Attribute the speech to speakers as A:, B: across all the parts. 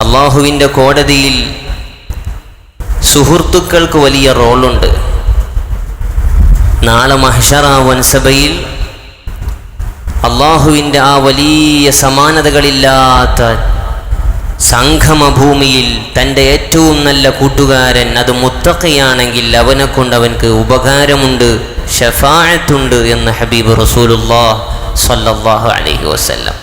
A: അള്ളാഹുവിന്റെ കോടതിയിൽ സുഹൃത്തുക്കൾക്ക് വലിയ റോളുണ്ട്. നാളെ മഹഷറ വൻസഭയിൽ അള്ളാഹുവിന്റെ ആ വലിയ സമാനതകളില്ലാത്ത സംഗമഭൂമിയിൽ തന്റെ ഏറ്റവും നല്ല കൂട്ടുകാരൻ അത് മുത്തക്കയാണെങ്കിൽ അവനെ കൊണ്ട് അവൻക്ക് ഉപകാരമുണ്ട് ഷഫായത്തുണ്ട് എന്ന് ഹബീബ് റസൂലുല്ലാ സല്ലാഹു അലൈഹി വസല്ലം.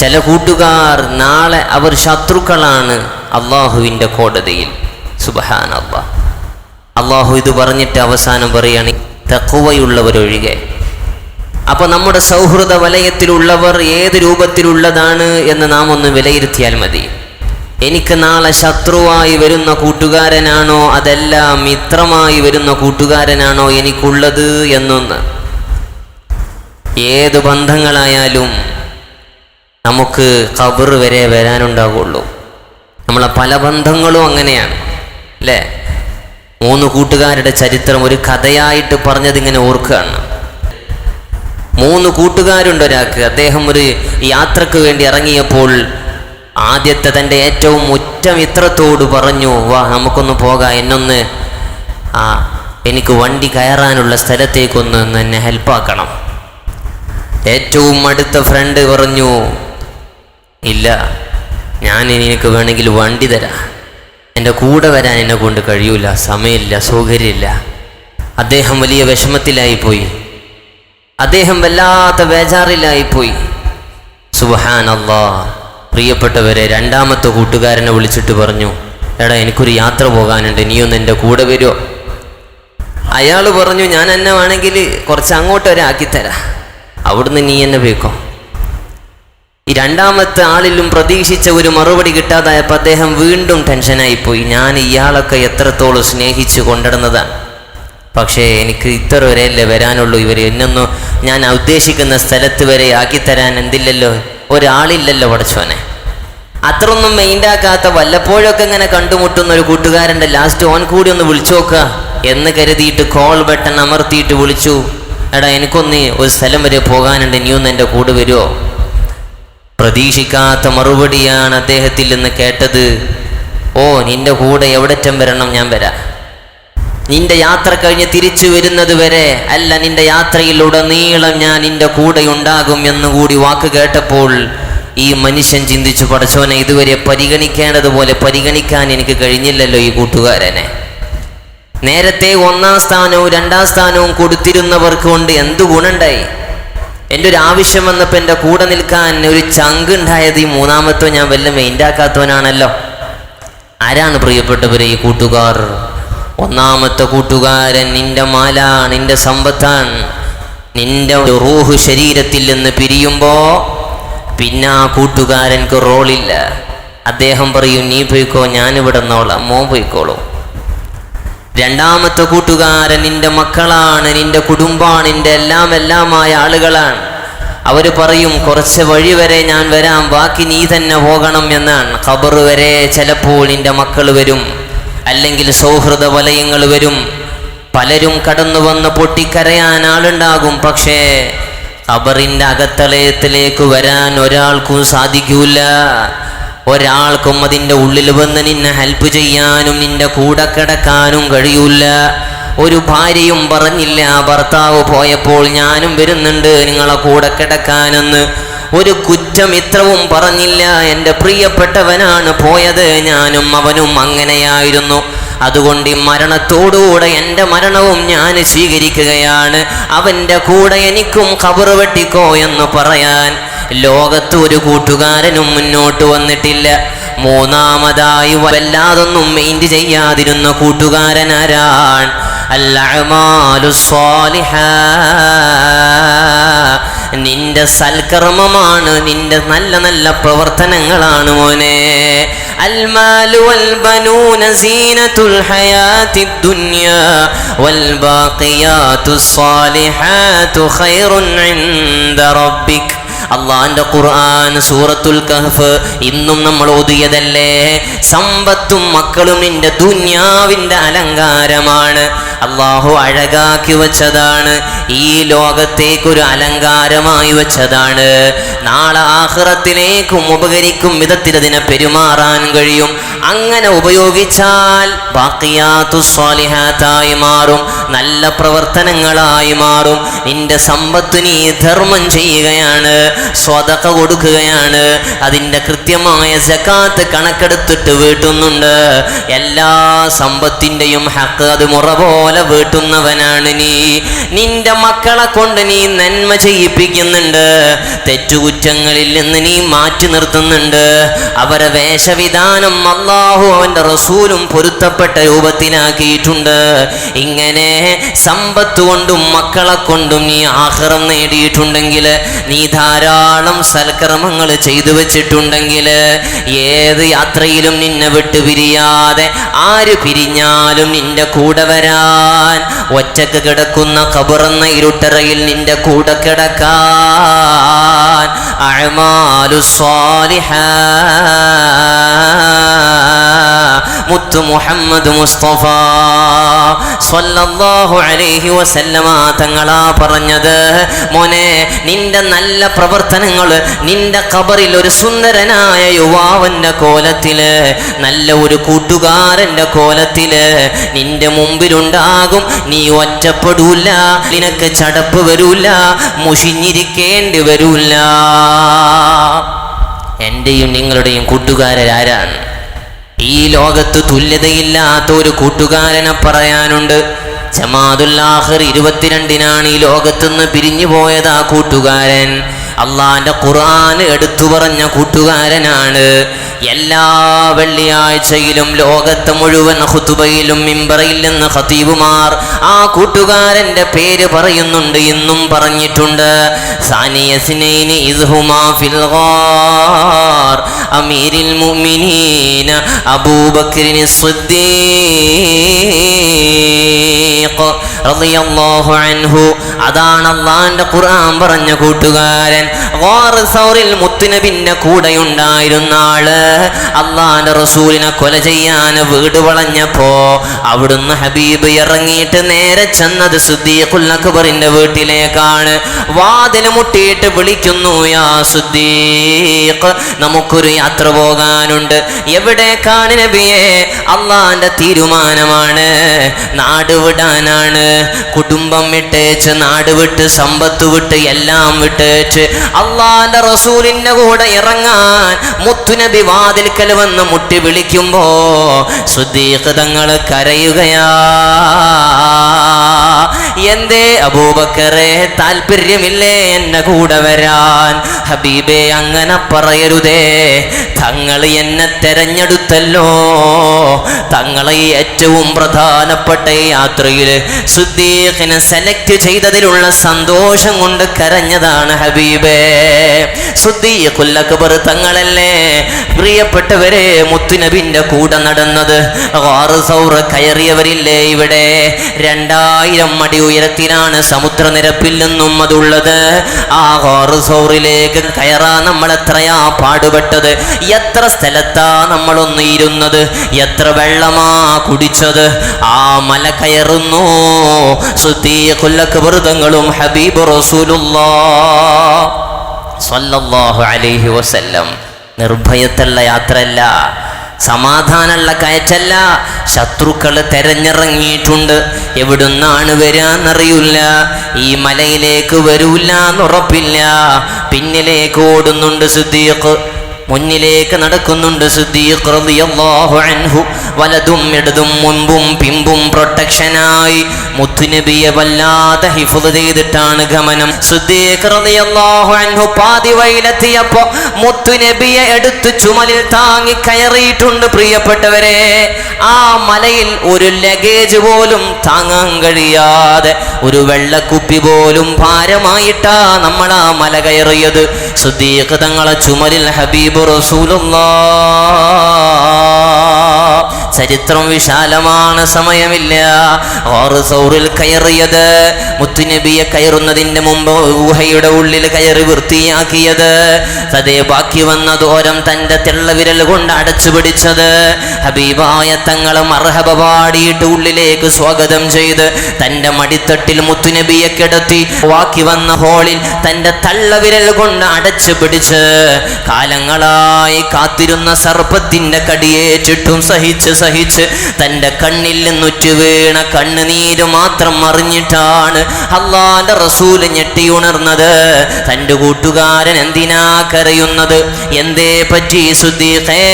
A: ചില കൂട്ടുകാർ നാളെ അവർ ശത്രുക്കളാണ് അള്ളാഹുവിന്റെ കോടതിയിൽ. സുബഹാൻ അള്ളാഹ് ഇത് പറഞ്ഞിട്ട് അവസാനം പറയുകയാണ് തക്കുവയുള്ളവരൊഴികെ അപ്പോൾ നമ്മുടെ സൗഹൃദ വലയത്തിലുള്ളവർ ഏത് രൂപത്തിലുള്ളതാണ് എന്ന് നാം ഒന്ന് വിലയിരുത്തിയാൽ മതി. എനിക്ക് നാളെ ശത്രുവായി വരുന്ന കൂട്ടുകാരനാണോ? അതല്ല മിത്രമായി വരുന്ന കൂട്ടുകാരനാണോ എനിക്കുള്ളത് എന്നൊന്ന്. ഏത് ബന്ധങ്ങളായാലും നമുക്ക് കബർ വരെ വരാനുണ്ടാകുള്ളൂ നമ്മളെ പല ബന്ധങ്ങളും അങ്ങനെയാണ് അല്ലേ? മൂന്ന് കൂട്ടുകാരുടെ ചരിത്രം ഒരു കഥയായിട്ട് പറഞ്ഞതിങ്ങനെ ഓർക്കുകയാണ്. മൂന്ന് കൂട്ടുകാരുണ്ട് ഒരാൾക്ക്. അദ്ദേഹം ഒരു യാത്രയ്ക്ക് വേണ്ടി ഇറങ്ങിയപ്പോൾ ആദ്യത്തെ തന്റെ ഏറ്റവും ഉറ്റ മിത്രത്തോട് പറഞ്ഞു വാ നമുക്കൊന്ന് പോകാം എന്നൊന്ന് ആ എനിക്ക് വണ്ടി കയറാനുള്ള സ്ഥലത്തേക്കൊന്ന് എന്നെ ഹെൽപ്പാക്കണം. ഏറ്റവും അടുത്ത ഫ്രണ്ട് പറഞ്ഞു ഇല്ല ഞാൻ എനിക്ക് വേണമെങ്കിൽ വണ്ടി തരാം. എന്റെ കൂടെ വരാൻ എന്നെ കൊണ്ട് കഴിയൂല സമയമില്ല സൗകര്യമില്ല. അദ്ദേഹം വലിയ വിഷമത്തിലായിപ്പോയി അദ്ദേഹം വല്ലാത്ത ബേജാറിലായിപ്പോയി സുഹാൻ അള്ളാ പ്രിയപ്പെട്ടവരെ രണ്ടാമത്തെ കൂട്ടുകാരനെ വിളിച്ചിട്ട് പറഞ്ഞു എടാ എനിക്കൊരു യാത്ര പോകാനുണ്ട് നീയൊന്ന് എന്റെ കൂടെ വരുമോ അയാൾ പറഞ്ഞു ഞാൻ എന്നെ വേണമെങ്കിൽ കുറച്ച് അങ്ങോട്ട് വരെ ആക്കിത്തരാം അവിടുന്ന് നീ എന്നെ പോയിക്കോ. ഈ രണ്ടാമത്തെ ആളിലും പ്രതീക്ഷിച്ച ഒരു മറുപടി കിട്ടാതായപ്പോൾ അദ്ദേഹം വീണ്ടും ടെൻഷനായിപ്പോയി. ഞാൻ ഇയാളൊക്കെ എത്രത്തോളം സ്നേഹിച്ച് കൊണ്ടിടുന്നതാണ് പക്ഷേ എനിക്ക് ഇത്ര വരെയല്ലേ വരാനുള്ളൂ. ഇവർ എന്നൊന്നും ഞാൻ ഉദ്ദേശിക്കുന്ന സ്ഥലത്ത് വരെ ആക്കിത്തരാൻ എന്തില്ലല്ലോ? ഒരാളില്ലല്ലോ പഠിച്ചോനെ അത്രയൊന്നും മെയിൻഡാക്കാത്ത വല്ലപ്പോഴൊക്കെ ഇങ്ങനെ കണ്ടുമുട്ടുന്ന ഒരു കൂട്ടുകാരന്റെ ലാസ്റ്റ് ഓൻ കൂടി ഒന്ന് വിളിച്ചു നോക്കുക എന്ന് കരുതിയിട്ട് കോൾ ബട്ടൺ അമർത്തിയിട്ട് വിളിച്ചു. എടാ എനിക്കൊന്ന് ഒരു സ്ഥലം വരെ പോകാനുണ്ട്. നീ ഒന്ന് എന്റെ കൂടെ വരുമോ പ്രതീക്ഷിക്കാത്ത മറുപടിയാണ് അദ്ദേഹത്തിൽ നിന്ന് കേട്ടത്. ഓ നിന്റെ കൂടെ എവിടെറ്റം വരണം? ഞാൻ വരാം. നിന്റെ യാത്ര കഴിഞ്ഞ് തിരിച്ചു വരുന്നത് വരെ അല്ല നിന്റെ യാത്രയിലുടനീളം ഞാൻ നിന്റെ കൂടെ ഉണ്ടാകും എന്നുകൂടി വാക്ക് കേട്ടപ്പോൾ ഈ മനുഷ്യൻ ചിന്തിച്ചു പടച്ചോനെ ഇതുവരെ പരിഗണിക്കേണ്ടതുപോലെ പരിഗണിക്കാൻ എനിക്ക് കഴിഞ്ഞില്ലല്ലോ ഈ കൂട്ടുകാരനെ. നേരത്തെ ഒന്നാം സ്ഥാനവും രണ്ടാം സ്ഥാനവും കൊടുത്തിരുന്നവർക്ക് കൊണ്ട് എന്ത് ഗുണമുണ്ടായി? എന്റെ ഒരു ആവശ്യം വന്നപ്പോൾ എന്റെ കൂടെ നിൽക്കാൻ ഒരു ചങ്ക് ഉണ്ടായത് ഈ മൂന്നാമത്തോ ഞാൻ വല്ല മെയിൻഡാക്കാത്തവനാണല്ലോ ആരാണ് പ്രിയപ്പെട്ടവരെ ഈ കൂട്ടുകാർ? ഒന്നാമത്തെ കൂട്ടുകാരൻ നിന്റെ മാല നിന്റെ സമ്പത്താണ് നിന്റെ റൂഹ് ശരീരത്തിൽ നിന്ന് പിരിയുമ്പോ പിന്നെ ആ കൂട്ടുകാരൻക്ക് റോളില്ല. അദ്ദേഹം പറയും നീ പോയിക്കോ ഞാനിവിടെ നിന്നോളാം. മോൻ പോയിക്കോളൂ. രണ്ടാമത്തെ കൂട്ടുകാരൻ നിന്റെ മക്കളാണ് നിന്റെ കുടുംബമാണ് നിന്റെ എല്ലാം എല്ലാമായ ആളുകളാണ്. അവർ പറയും കുറച്ച് വഴി വരെ ഞാൻ വരാം. ബാക്കി നീ തന്നെ പോകണം എന്നാണ്. ഖബർ വരെ ചിലപ്പോൾ നിന്റെ മക്കൾ വരും. അല്ലെങ്കിൽ സൗഹൃദ വലയങ്ങൾ വരും. പലരും കടന്നു വന്ന് പൊട്ടിക്കരയാൻ ആളുണ്ടാകും. പക്ഷേ ഖബറിന്റെ അകത്തളയത്തിലേക്ക് വരാൻ ഒരാൾക്കും സാധിക്കൂല. ഒരാൾക്കും അതിന്റെ ഉള്ളിൽ വന്ന് നിന്നെ ഹെൽപ്പ് ചെയ്യാനും നിന്റെ കൂടെ കിടക്കാനും കഴിയൂല. ഒരു ഭാര്യയും പറഞ്ഞില്ല ഭർത്താവ് പോയപ്പോൾ ഞാനും വരുന്നുണ്ട് നിങ്ങളെ കൂടെ കിടക്കാനെന്ന്. ഒരു കുറ്റമിത്രവും പറഞ്ഞില്ല എന്റെ പ്രിയപ്പെട്ടവനാണ് പോയത് ഞാനും അവനും അങ്ങനെയായിരുന്നു. അതുകൊണ്ട് ഈ മരണത്തോടുകൂടെ എന്റെ മരണവും ഞാൻ സ്വീകരിക്കുകയാണ്. അവന്റെ കൂടെ എനിക്കും കബർ വെട്ടിക്കോ എന്ന് പറയാൻ ലോകത്ത് ഒരു കൂട്ടുകാരനും മുന്നോട്ട് വന്നിട്ടില്ല. മൂന്നാമതായി വല്ലാതൊന്നും മെയിന്റ് ചെയ്യാതിരുന്ന കൂട്ടുകാരനാരാണ് നിന്റെ സൽക്കർമ്മമാണ് നിന്റെ നല്ല നല്ല പ്രവർത്തനങ്ങളാണ് മോനെ. المال والبنون زينة الحياة الدنيا والباقيات الصالحات خير عند ربك അള്ളാന്റെ ഖുർആൻ സൂറത്തുൽ കഹഫ് ഇന്നും നമ്മൾ ഓതിയതല്ലേ സമ്പത്തും മക്കളും നിന്റെ ദുന്യാവിന്റെ അലങ്കാരമാണ് അള്ളാഹു അഴകാക്കി വെച്ചതാണ് ഈ ലോകത്തേക്കൊരു അലങ്കാരമായി വെച്ചതാണ് നാളെ ആഹ്റത്തിലേക്കും ഉപകരിക്കും വിധത്തിൽ അതിനെ പെരുമാറാൻ കഴിയും. അങ്ങനെ ഉപയോഗിച്ചാൽ ബാക്കിയാത്തു സ്വാലിഹാത്തായി മാറും നല്ല പ്രവർത്തനങ്ങളായി മാറും. നിന്റെ സമ്പത്ത് നീ ധർമ്മം ചെയ്യുകയാണ് സ്വതക്ക കൊടുക്കുകയാണ്. അതിന്റെ കൃത്യമായ സക്കാത്ത് കണക്കെടുത്തിട്ട് വീട്ടുന്നുണ്ട്. എല്ലാ സമ്പത്തിന്റെയും ഹക്ക് അത് മുറ പോലെ വീട്ടുന്നവനാണ് നീ. നിന്റെ മക്കളെ കൊണ്ട് നീ നന്മ ചെയ്യിപ്പിക്കുന്നുണ്ട്. തെറ്റുകുറ്റങ്ങളിൽ നിന്ന് നീ മാറ്റി നിർത്തുന്നുണ്ട്. അവരെ വേഷവിധാനം അള്ളാഹു അവന്റെ റസൂലും പൊരുത്തപ്പെട്ട രൂപത്തിനാക്കിയിട്ടുണ്ട്. ഇങ്ങനെ സമ്പത്ത് കൊണ്ടും മക്കളെ കൊണ്ടും നീ ആഹ്റം നേടിയിട്ടുണ്ടെങ്കിൽ നീ ധാരാളം സൽക്രമങ്ങൾ ചെയ്തു വെച്ചിട്ടുണ്ടെങ്കിൽ ഏത് യാത്രയിലും നിന്നെ വിട്ടു പിരിയാതെ ആര് പിരിഞ്ഞാലും നിന്റെ കൂടെ വരാൻ ഒറ്റയ്ക്ക് കിടക്കുന്ന കബറന്ന ഇരുട്ടറയിൽ നിന്റെ കൂടെ കിടക്കാൻ അഴമാലു സ്വാലിഹ മുത്തു മുഹമ്മദ് മുസ്തഫ സല്ലല്ലാഹു അലൈഹി വസല്ലമ തങ്ങളാ പറഞ്ഞത് മോനെ നിന്റെ നല്ല പ്രവർത്തനങ്ങൾ നിന്റെ ഖബറിൽ ഒരു സുന്ദരനായ യുവാവന്റെ കോലത്തിൽ നല്ല ഒരു കൂട്ടുകാരന്റെ കോലത്തിൽ നിന്റെ മുമ്പിലുണ്ടാകും. നീ ഒറ്റപ്പെടൂല നിനക്ക് ചടപ്പ് വരൂല മുഷിഞ്ഞിരിക്കേണ്ടി വരൂല. എന്റെയും നിങ്ങളുടെയും കൂട്ടുകാരാരാണ് ഈ ലോകത്ത് തുല്യതയില്ലാത്ത ഒരു കൂട്ടുകാരനെ പറയാനുണ്ട്. ജമാദുല്ലാഹിർ ഇരുപത്തിരണ്ടിനാണ് ഈ ലോകത്തുനിന്ന് പിരിഞ്ഞു പോയത് ആ കൂട്ടുകാരൻ. അള്ളാന്റെ ഖുർആൻ എടുത്തു പറഞ്ഞ കൂട്ടുകാരനാണ്. എല്ലാ വെള്ളിയാഴ്ചയിലും ലോകത്ത് മുഴുവൻ ഖുതുബയിലും മിമ്പറയിൽ നിന്ന് ഖതീബുമാർ ആ കൂട്ടുകാരന്റെ പേര് പറയുന്നുണ്ട് എന്നും പറഞ്ഞിട്ടുണ്ട്. ഇസ്ഹുമാ അമീരിൽ മുഅ്മിനീന സിദ്ദീഖ്. അൻഹു. അതാണ് അള്ളാന്റെ ഖുർആൻ പറഞ്ഞ കൂട്ടുകാരൻ. സൗറിൽ മുത്തുനബിന്റെ കൂടെയുണ്ടായിരുന്ന ആൾ അള്ളാന്റെ റസൂലിനെ കൊല ചെയ്യാൻ വീട് വളഞ്ഞപ്പോ അവിടുന്ന് ഹബീബ് ഇറങ്ങിയിട്ട് നേരെ ചെന്നത് സുദ്ദീഖുൽ അക്ബറിന്റെ വീട്ടിലേക്കാണ്. വാതിൽ മുട്ടിയിട്ട് വിളിക്കുന്നു യാ സുദ്ദീഖ് നമുക്കൊരു യാത്ര പോകാനുണ്ട്. എവിടേക്കാണ് നബിയെ? അള്ളാന്റെ തീരുമാനമാണ് നാട് വിടാനാണ്. കുടുംബം വിട്ടേച്ച് നാട് വിട്ട് സമ്പത്ത് വിട്ട് എല്ലാം വിട്ടേച്ച് അള്ളാന്റെ റസൂലിന്റെ കൂടെ ഇറങ്ങാൻ മുത്തുനബി വാതിൽക്കൽ വന്ന് മുട്ടി വിളിക്കുമ്പോ സുദ്ദീഖ് കരയുകയാ. എന്തേ അബൂബക്കറെ താല്പര്യമില്ലേ എന്നെ കൂടെ വരാൻ? ഹബീബെ അങ്ങനെ പറയരുതേ. തങ്ങൾ എന്നെ തെരഞ്ഞെടുത്തല്ലോ. തങ്ങളെ ഏറ്റവും പ്രധാനപ്പെട്ട യാത്രയിൽ സുദ്ദീഖിനെ സെലക്ട് ചെയ്തതിലുള്ള സന്തോഷം കൊണ്ട് കരഞ്ഞതാണ് ഹബീബേ. സുദ്ദീഖുൽ അക്ബർ തങ്ങളല്ലേ? പ്രിയപ്പെട്ടവരെ മുത്തുനബിന്റെ കൂടെ നടന്നത്. കയറിയവരില്ലേ ഇവിടെ? രണ്ടായിരം അടി ഉയരത്തിലാണ് സമുദ്രനിരപ്പിൽ നിന്നും അതുള്ളത്. ആ ഹോറിസോറിലേക്ക് സൗറിലേക്ക് കയറാൻ നമ്മൾ എത്രയാ പാടുപെട്ടത്. എത്ര സ്ഥലത്താ നമ്മളൊന്ന് ഇരുന്നത് എത്ര വെള്ളമാ കുടിച്ചത്. ആ മല കയറുന്നു. സുദ്ദീഖുല്ലക്ബറുതങ്ങളും ഹബീബ് റസൂലുള്ളാ സല്ലല്ലാഹു അലൈഹി വസല്ലം. നിർഭയത്തുള്ള യാത്രയല്ല. സമാധാനമുള്ള കയറ്റല്ല. ശത്രുക്കൾ തെരഞ്ഞിറങ്ങിയിട്ടുണ്ട്. എവിടുന്നാണ് വരാന്നറിയില്ല. ഈ മലയിലേക്ക് വരൂല്ല എന്നുറപ്പില്ല പിന്നിലേക്ക് ഓടുന്നുണ്ട് സിദ്ദീഖ്. മുന്നിലേക്ക് നടക്കുന്നുണ്ട് അൻഹു. വലതും ഇടതും മുൻപും പിമ്പും പ്രൊട്ടക്ഷനായി. മുത്തുനബിയെ വല്ലാതെ ഹിഫുദ് ചെയ്തിട്ടാണ് ഗമനം. അൻഹു പാതി വയിലെത്തിയപ്പോ മുത്തുനബിയെ എടുത്ത് ചുമലിൽ താങ്ങി കയറിയിട്ടുണ്ട് പ്രിയപ്പെട്ടവരെ. ആ മലയിൽ ഒരു ലഗേജ് പോലും താങ്ങാൻ കഴിയാതെ ഒരു വെള്ളക്കുപ്പി പോലും ഭാരമായിട്ടാ നമ്മൾ ആ മല കയറിയത്. സുദ്ദീഖ് തങ്ങളെ ചുമലിൽ ഹബീബ് റസൂലുള്ള ചരിത്രം വിശാലമാണ് സമയമില്ല. സൗറിൽ കയറിയത് മുത്തുനബിയെ കയറുന്നതിന്റെ മുമ്പ് ഊഹയുടെ ഉള്ളിൽ കയറി വൃത്തിയാക്കിയത്. അതേ ബാക്കി വന്ന ദൂരം തന്റെ തെള്ളവിരൽ കൊണ്ട് അടച്ചു പിടിച്ചത്. ഹബീബായ തങ്ങളെ മർഹബ പാടിയിട്ട് ഉള്ളിലേക്ക് സ്വാഗതം ചെയ്ത് തന്റെ മടിത്തട്ടിൽ മുത്തുനബിയെ കിടത്തി ബാക്കി വന്ന ഹോളിൽ തന്റെ തള്ളവിരൽ കൊണ്ട് അടച്ചു പിടിച്ച് കാലങ്ങളായി കാത്തിരുന്ന സർപ്പത്തിന്റെ കടിയേറ്റിട്ടും സഹിച്ച് സഹിച്ച് തന്റെ കണ്ണിൽ നിന്നുറ്റു വീണ കണ്ണുനീര് മാത്രം അറിഞ്ഞിട്ടാണ് അള്ളാന്റെ റസൂൽ ഞെട്ടിയുണർന്നത്. തന്റെ കൂട്ടുകാരൻ എന്തിനാ കരയുന്നത്? എന്തേ പറ്റി സുദ്ദീഖേ?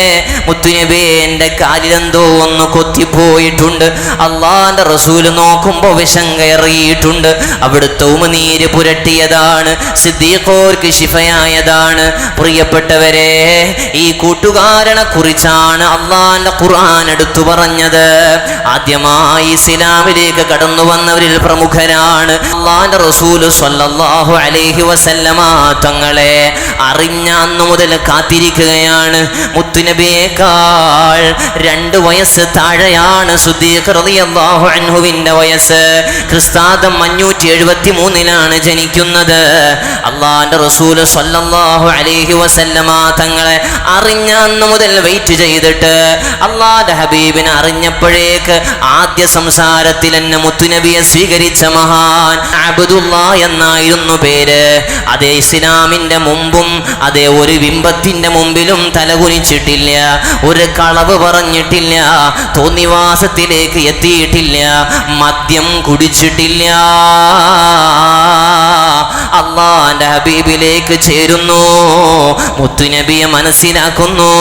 A: മുത്തുനബി എന്റെ കാലിലെന്തോ ഒന്ന് കൊത്തിപ്പോയിട്ടുണ്ട്. അള്ളാന്റെ റസൂൽ നോക്കുമ്പോൾ വിഷം കയറിയിട്ടുണ്ട്. അവിടുത്തെ ഉമനീര് പുരട്ടിയതാണ്. സിദ്ദീഖോർക്ക് ശിഫയായതാണ്. പ്രിയപ്പെട്ടവരെ ഈ കൂട്ടുകാരനെ കുറിച്ചാണ് അള്ളാന്റെ ഖുർആൻ എടുത്തു പറഞ്ഞത്. ആദ്യമായി ഇസ്ലാമിലേക്ക് കടന്നു വന്നവരിൽ പ്രമുഖരാണ് അള്ളാന്റെ റസൂൽ അലൈഹി വസല്ലമ. തങ്ങളെ അറിഞ്ഞ അന്ന് മുതൽ കാത്തിരിക്കുകയാണ്. മുത്തുനബിയേക്കാൾ രണ്ട് വയസ്സ് താഴെയാണ് സുദ്ദീഖ് റളിയല്ലാഹു അൻഹുവിന്റെ വയസ്സ്. ക്രിസ്താദം അഞ്ഞൂറ്റി എഴുപത്തി മൂന്നിലാണ് ജനിക്കുന്നത്. അള്ളാന്റെ റസൂൽ സ്വല്ലല്ലാഹു അലൈഹി വസല്ലമ തങ്ങളെ അറിഞ്ഞ അന്ന് മുതൽ വെയിറ്റ് ചെയ്തിട്ട് അള്ളാന്റെ ഹബീബിനെ അറിഞ്ഞപ്പോഴേക്ക് ആദ്യ സംസാരത്തിൽ എന്നെ മുത്തുനബിയെ സ്വീകരിച്ച മഹാൻ അബ്ദുള്ള എന്നായിരുന്നു പേര്. അതേ ഇസ്ലാമിന്റെ മുമ്പും അതേ ഒരു ബിംബത്തിന്റെ മുമ്പിലും തലകുനിച്ചിട്ടില്ല. ഒരു കളവ് പറഞ്ഞിട്ടില്ല. തോന്നിവാസത്തിലേക്ക് എത്തിയിട്ടില്ല. മദ്യം കുടിച്ചിട്ടില്ല. അള്ളാന്റെ ഹബീബിലേക്ക് ചേരുന്നു. മുത്തുനബിയെ മനസ്സിലാക്കുന്നു.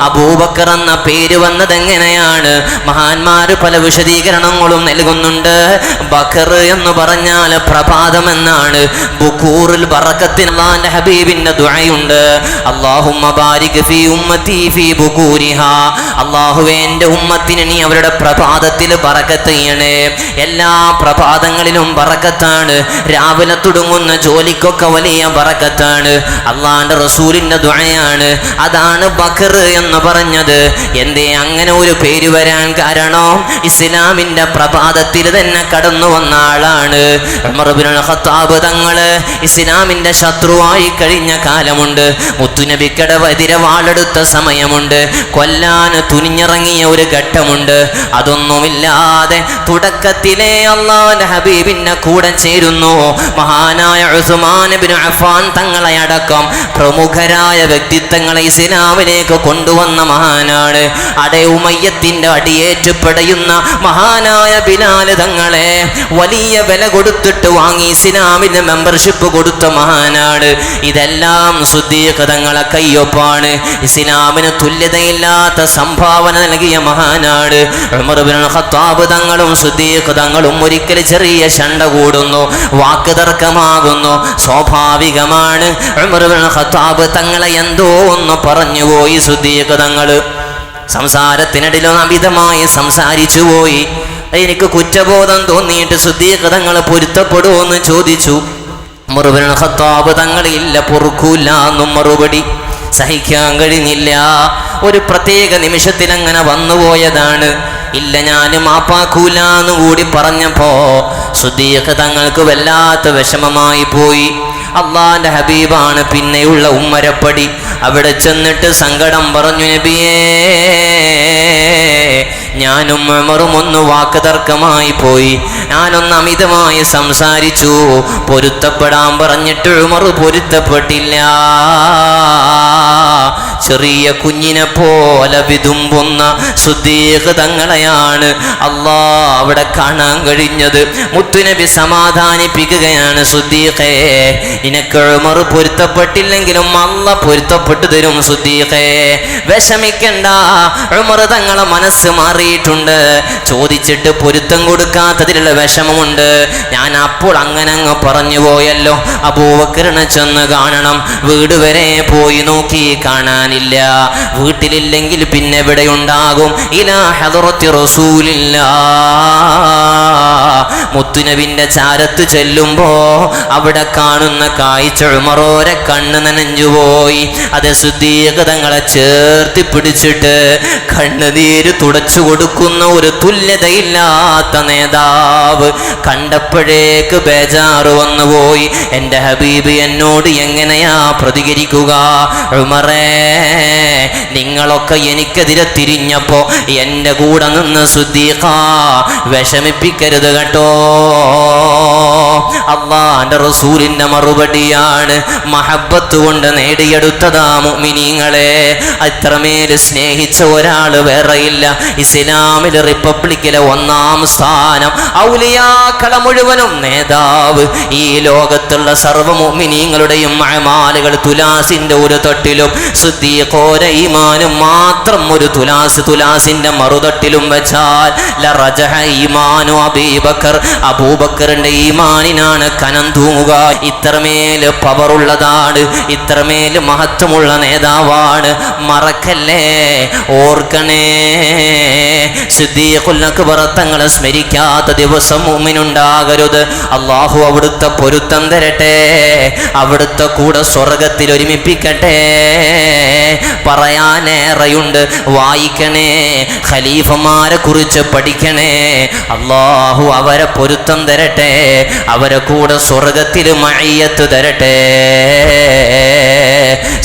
A: അബൂബക്കർ എന്ന പേര് വന്നത് എങ്ങനെയാണ്? മഹാന്മാർ പല വിശദീകരണങ്ങളും നൽകുന്നുണ്ട്. ബക്കർ എന്ന് പറഞ്ഞാൽ പ്രഭാതം എന്നാണ്. ബുക്കൂറിൽ ബറക്കത്തിന് അള്ളാന്റെ ഹബീബിന്റെ ദുഴയുണ്ട് അല്ലാഹുമ്മ ബാരിക് ഫീ ഉമ്മത്തി ഫീ ബുക്കൂരിഹ. അല്ലാഹുവേ എന്റെ ഉമ്മത്തിന് നീ അവരുടെ പ്രഭാതത്തിൽ ബറക്കത്ത് ചെയ്യണേ. എല്ലാ പ്രഭാതങ്ങളിലും പറക്കത്താണ് രാവിലെ തുടങ്ങുന്ന ജോലിക്കൊക്കെ വലിയ പറക്കത്താണ് അള്ളാന്റെ റസൂലിന്റെ ദുഴയാണ് അതാണ് ബഖർ എന്ന് പറഞ്ഞത്. എന്തേ അങ്ങനെ ഒരു പേര് വരാൻ കാരണോ? ഇസ്ലാമിന്റെ പ്രഭാതത്തിൽ തന്നെ കടന്നു വന്ന ആളാണ്. ഖത്താബ് തങ്ങൾ ഇസ്ലാമിന്റെ ശത്രുവായി കഴിഞ്ഞ കാലമുണ്ട്. മുത്തുനബിക്കടവെതിരെ വാളെടുത്ത സമയമുണ്ട്. കൊല്ലാൻ തുനിഞ്ഞിറങ്ങിയ ഒരു ഘട്ടമുണ്ട്. അതൊന്നുമില്ലാതെ തുടക്കത്തിലെ അള്ളാന്റെ ഹബീബിന്റെ കൂടെ ചേരുന്നു. മഹാനായ ഉസ്മാൻ ബിൻ അഫാൻ തങ്ങളെ അടക്കം പ്രമുഖരായ വ്യക്തിത്വങ്ങളെ ഇസ്ലാമിലേക്ക് കൊണ്ടുവന്ന മഹാനാണ്. അടേ ഉമയ്യത്തിന്റെ അടിയേറ്റ് പിടയുന്ന മഹാനായ ബിലാൽ തങ്ങളെ വലിയ വില കൊടുത്തിട്ട് വാങ്ങി ഇസ്ലാമിന് മെമ്പർഷിപ്പ് കൊടുത്ത മഹാനാണ്. ഇതെല്ലാം സുദ്ദീഖ് തങ്ങളെ കയ്യൊപ്പാണ്. ഇസ്ലാമിന് തുല്യതയില്ലാത്ത സംഭാവന നൽകിയ മഹാനാണ്. ഖത്താബ് തങ്ങളും സുദ്ദീഖ് തങ്ങളും ഒരിക്കൽ ചെറിയ ശണ്ട കൂടുന്നു. വാക്ക് തർക്കമാകുന്നു സ്വാഭാവികമാണ്. ഖത്താബ് തങ്ങളെ എന്തോ ഒന്ന് പറഞ്ഞു പറഞ്ഞുപോയി സുദ്ദീഖ് തങ്ങൾ. സംസാരത്തിനിടയിലും അമിതമായി സംസാരിച്ചു പോയി. എനിക്ക് കുറ്റബോധം തോന്നിയിട്ട് സുദ്ദീഖ് തങ്ങൾ പൊരുത്തപ്പെടുമോ ചോദിച്ചു. മുറുബൻ ഖത്താബ് തങ്ങളില്ല പൊറുക്കൂല്ല എന്നും മറുപടി. സഹിക്കാൻ കഴിഞ്ഞില്ല. ഒരു പ്രത്യേക നിമിഷത്തിൽ അങ്ങനെ വന്നുപോയതാണ്. ഇല്ല ഞാനും ആപ്പാക്കൂല എന്ന് കൂടി പറഞ്ഞപ്പോ സുദ്ദീഖ് തങ്ങൾക്ക് വല്ലാത്ത വിഷമമായി പോയി. അള്ളാന്റെ ഹബീബാണ് പിന്നെയുള്ള ഉമ്മരപ്പടി. അവിടെ ചെന്നിട്ട് സങ്കടം പറഞ്ഞു നബിയേ ഞാനും ഉമറും ഒന്ന് വാക്ക് തർക്കമായി പോയി. ഞാനൊന്ന് അമിതമായി സംസാരിച്ചു. പൊരുത്തപ്പെടാൻ പറഞ്ഞിട്ട് ഉമർ പൊരുത്തപ്പെട്ടില്ല. ചെറിയ കുഞ്ഞിനെ പോലെ വിതുമ്പുന്ന സുദ്ദീഖ് തങ്ങളെയാണ് അള്ളാ അവിടെ കാണാൻ കഴിഞ്ഞത്. മുത്തുനബി സമാധാനിപ്പിക്കുകയാണ് സുദ്ദീഖേ നിനക്ക് ഉമർ പൊരുത്തപ്പെട്ടില്ലെങ്കിലും അല്ല പൊരുത്തപ്പെട്ടു തരും സുദ്ദീഖേ വിഷമിക്കണ്ട. ഉമർ തങ്ങളെ മനസ്സ് മാറിയിട്ടുണ്ട് ചോദിച്ചിട്ട് പൊരുത്തം കൊടുക്കാത്തതിലുള്ള വിഷമമുണ്ട്. ഞാൻ അപ്പോൾ അങ്ങനെ അങ്ങ് പറഞ്ഞു പോയല്ലോ. അബൂബക്കറിനെ ചെന്ന് കാണണം. വീട് വരെ പോയി നോക്കി കാണാനില്ല. വീട്ടിലില്ലെങ്കിൽ പിന്നെ ഇവിടെ ഉണ്ടാകും? ഇലാ ഹദറത്തി റസൂലില്ലാ. മുത്തുനബിന്റെ ചാരത്ത് ചെല്ലുമ്പോ അവിടെ കാണുന്ന കാഴ്ച ഉമറോരെ കണ്ണ് നനഞ്ഞുപോയി അത് ശുദ്ധീകതങ്ങളെ ചേർത്തി പിടിച്ചിട്ട് കണ്ണുനീര് തുടച്ചു കൊടുക്കുന്ന ഒരു തുല്യതയില്ലാത്ത നേതാവ് കണ്ടപ്പോഴേക്ക് ബേജാറ് വന്നുപോയി എന്റെ ഹബീബ് എന്നോട് എങ്ങനെയാ പ്രതികരിക്കുക? ഉമറേ നിങ്ങളൊക്കെ എനിക്കെതിരെ തിരിഞ്ഞപ്പോ എന്റെ കൂടെ നിന്ന് സുദ്ദീഖ വിഷമിപ്പിക്കരുത് കേട്ടോ. അള്ളാന്റെ റസൂലിന്റെ മറുപടിയാണ് മഹബത്ത് കൊണ്ട് നേടിയെടുത്തതാ മുഅ്മിനീങ്ങളെ. അത്രമേൽ സ്നേഹിച്ച ഒരാൾ വേറെയില്ല. ഇസ്ലാമിലെ റിപ്പബ്ലിക്കിലെ ഒന്നാം സ്ഥാനം ഔലിയാക്കള മുഴുവനും നേതാവ്. ഈ ലോകത്തുള്ള സർവ മുഅ്മിനീങ്ങളുടെയും മഴമാലുകൾ തുലാസിന്റെ ഒരു തൊട്ടിലും സുദ്ദീഖോര ഈമാനും മാത്രം ഒരു തുലാസ് തുലാസിന്റെ മറുതട്ടിലും വെച്ചാൽ ലറജഹ ഈമാനു അബീബക്കർ അബൂബക്കറിന്റെ ഈമാനിനാണ് കനം തൂങ്ങുക ഇത്രമേൽ പവറുള്ളതാണ് ഇത്രമേൽ മഹത്വമുള്ള നേതാവാണ്. മറക്കല്ലേ? ഓർക്കണേ. സിദ്ദീഖുൽ തങ്ങളെ സ്മരിക്കാത്ത ദിവസം മുമ്മിനുണ്ടാകരുത് അള്ളാഹു അവിടുത്തെ പൊരുത്തം തരട്ടെ. അവിടുത്തെ കൂടെ സ്വർഗത്തിൽ ഒരുമിപ്പിക്കട്ടെ. പറയാനേറെയുണ്ട്. വായിക്കണേ. ഖലീഫമാരെ കുറിച്ച് പഠിക്കണേ. അള്ളാഹു അവരെ പൊരുത്തം തരട്ടെ. അവരെ കൂടെ സ്വർഗത്തിൽ മയ്യത്തു തരട്ടെ.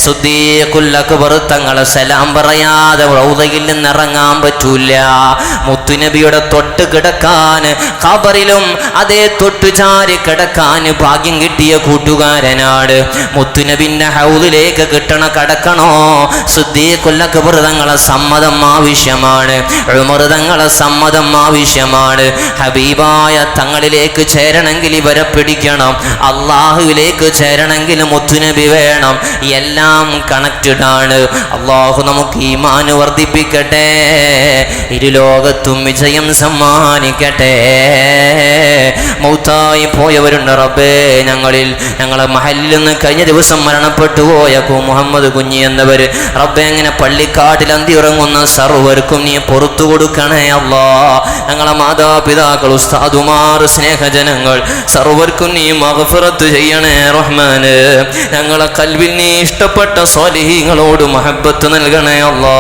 A: സുദ്ദീഖുല്ലക്ബർ തങ്ങളെ സലാം പറയാതെ റൗദയിൽ നിന്ന് ഇറങ്ങാൻ പറ്റൂല. മുത്തുനബിയുടെ തൊട്ട് കിടക്കാൻ ഖബറിലും അതേ തൊട്ടു ചാരി കിടക്കാൻ ഭാഗ്യം കിട്ടിയ കൂട്ടുകാരനാണ്. മുത്തുനബിന്റെ ഹൗദിലേക്ക് കിട്ടണ കടക്കണോ? സുദ്ദീഖുല്ലക്ബർ തങ്ങളെ സമ്മതം ആവശ്യമാണ്. ഉമർ തങ്ങളെ സമ്മതം ആവശ്യമാണ്. ഹബീബായ തങ്ങളിലേക്ക് ചേരണമെങ്കിൽ ഇവരെ പിടിക്കണം. അള്ളാഹുവിലേക്ക് ചേരണമെങ്കിൽ മുത്തുനബി വേണം. എല്ലാം കണക്റ്റഡ് ആണ് അള്ളാഹു നമുക്ക് ഈമാന് വർദ്ധിപ്പിക്കട്ടെ. ഇരുലോകത്തും വിജയം സമ്മാനിക്കട്ടെ. മൗത്തായി പോയവരുണ്ട് റബ്ബേ. ഞങ്ങളിൽ ഞങ്ങളെ മഹലിൽ നിന്ന് കഴിഞ്ഞ ദിവസം മരണപ്പെട്ടു പോയ കു മുഹമ്മദ് കുഞ്ഞി എന്നവർ റബ്ബെ എങ്ങനെ പള്ളിക്കാട്ടിൽ ഉറങ്ങുന്ന സർവർക്കും നീ പുറത്തു കൊടുക്കണേ അല്ലാ. ഞങ്ങളെ മാതാപിതാക്കൾ ഉസ്താദുമാർ സ്നേഹജനങ്ങൾ സർവർക്കും നീ മഹഫറത്ത് ചെയ്യണേ റഹ്മാന്. ഞങ്ങളെ കൽവിൽ നീ ഇഷ്ടപ്പെട്ട സ്വാലിഹീങ്ങളോട് മഹബത്ത് നൽകണേ അള്ളാ.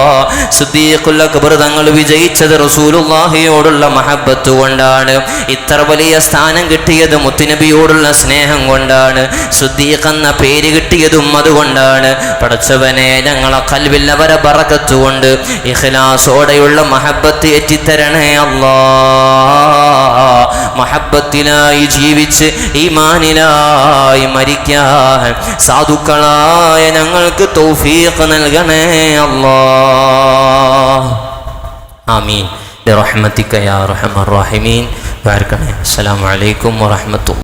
A: സിദ്ദീഖുൽ അക്ബർ തങ്ങൾ വിജയിച്ചത് റസൂലുള്ളാഹിയോടുള്ള മഹബത്ത് കൊണ്ടാണ്. ഇത്ര വലിയ സ്ഥാനം കിട്ടിയത് മുത്തുനബിയോടുള്ള സ്നേഹം കൊണ്ടാണ്. സുദ്ദീഖ് എന്ന പേര് കിട്ടിയതും അതുകൊണ്ടാണ്. പടച്ചവനെ ഞങ്ങളെ കൽവിൽ അവരെ ബറക്കത്തുകൊണ്ട് ഇഖ്ലാസോടെയുള്ള മഹബത്ത് എത്തിത്തരണേ അല്ലാ മഹബത്തിനായി ജീവിച്ച് ഈമാനിലായി മരിക്കാൻ സാധുക്കളായ ഞങ്ങൾക്ക് തൗഫീഖ് നൽകണേ അല്ലാ ആമീൻ برحمتك يا ارحم الراحمين بارك السلام عليكم ورحمه الله